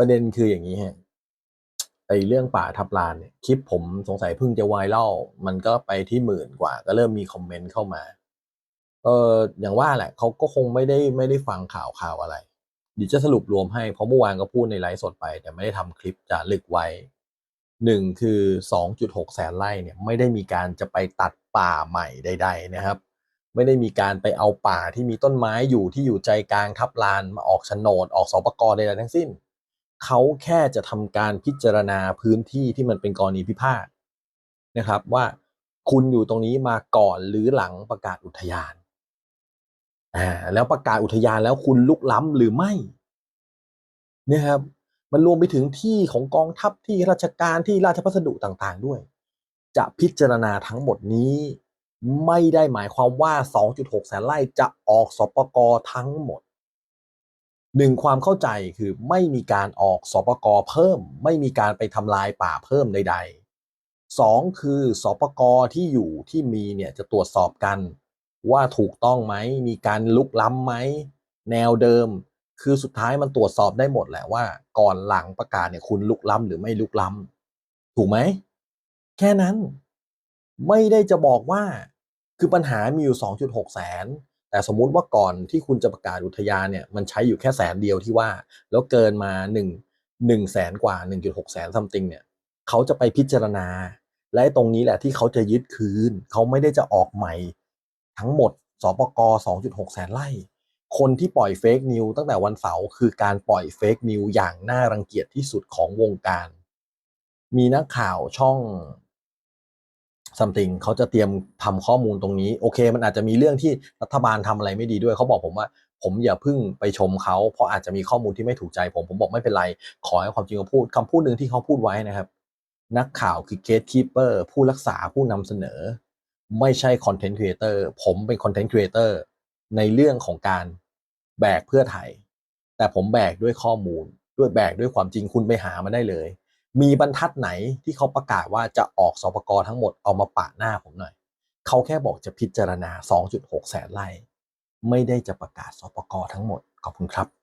ประเด็นคืออย่างนี้ฮะไอเรื่องป่าทับลานเนี่ยคลิปผมสงสัยเพิ่งจะไวรัลมันก็ไปที่หมื่นกว่า ก็เริ่มมีคอมเมนต์เข้ามา เอออย่างว่าแหละเขาก็คงไม่ได้ไม่ได้ฟังข่าวข่าวอะไรเดี๋ยวจะสรุปรวมให้เพราะเมื่อวานก็พูดในไลฟ์สดไป แต่ไม่ได้ทำคลิปจะลึกไว้หนึ่งคือ2.6แสนไร่เนี่ยไม่ได้มีการจะไปตัดป่าใหม่ใด ๆ นะครับ ไม่ได้มีการไปเอาป่าที่มีต้นไม้อยู่ที่อยู่ใจกลางทับลานมาออกโฉนดออกสปกรใดๆทั้งสิ้น เขาแค่จะทำการพิจารณาพื้นที่ที่มันเป็นกรณีพิพาทนะครับว่าคุณอยู่ตรงนี้มาก่อนหรือหลังประกาศอุทยานอ่าแล้วประกาศอุทยานแล้วคุณลุกล้ำหรือไม่เนี่ยครับมันรวมไปถึงที่ของกองทัพที่ราชการที่ราชพัสดุต่างๆ ด้วย จะพิจารณาทั้งหมดนี้ ไม่ได้หมายความว่า 2.6 แสนไร่จะออกสปกทั้งหมด หนึ่งความเข้าใจคือไม่มีการออกสปกเพิ่ม ไม่มีการไปทำลายป่าเพิ่มใดๆสองคือสปกที่อยู่ที่มีเนี่ยจะตรวจสอบกัน ว่าถูกต้องไหมมีการลุกล้ำไหมแนวเดิม คือสุดท้ายมันตรวจสอบได้หมดแหละว่า ก่อนหลังประกาศเนี่ยคุณลุกล้ำหรือไม่ลุกล้ำถูกไหมแค่นั้น ไม่ได้จะบอกว่าคือปัญหามีอยู่ 2.6 แสน แต่สมมุติว่าก่อนที่คุณจะประกาศอุทยานเนี่ยมันใช้อยู่แค่แสนเดียวที่ว่า แล้วเกินมา1 1แสนกว่า 1.6 แสนซัมติงเนี่ยเขาจะไปพิจารณา และตรงนี้แหละที่เขาจะยึดคืน เขาไม่ได้จะออกใหม่ ทั้งหมดสปก2.6 แสนไร่คนที่ปล่อยเฟกนิวตั้งแต่วันเสาร์คือการปล่อยเฟกนิวอย่างน่ารังเกียจที่สุดของวงการ มีนักข่าวช่อง something เขาจะเตรียมทำข้อมูลตรงนี้ โอเค มันอาจจะมีเรื่องที่รัฐบาลทำอะไรไม่ดีด้วยเขาบอกผมว่า ผมอย่าพึ่งไปชมเขาเพราะอาจจะมีข้อมูลที่ไม่ถูกใจ ผมผมบอกไม่เป็นไร ขอให้ความจริงเขาพูดคำพูดหนึ่งที่เขาพูดไว้นะครับ นักข่าวคือ gatekeeper ผู้รักษาผู้นำเสนอ ไม่ใช่ content creator ผมเป็น content creator ในเรื่องของการแบกเพื่อไทยแต่ผมแบกด้วยข้อมูลด้วยแบกด้วยความจริงคุณไปหามาได้เลย มีบรรทัดไหนที่เขาประกาศว่าจะออกสปกรทั้งหมดเอามาปะหน้าผมหน่อย เขาแค่บอกจะพิจารณา 2.6 แสนไร่ไม่ได้จะประกาศสปกรทั้งหมดขอบคุณครับ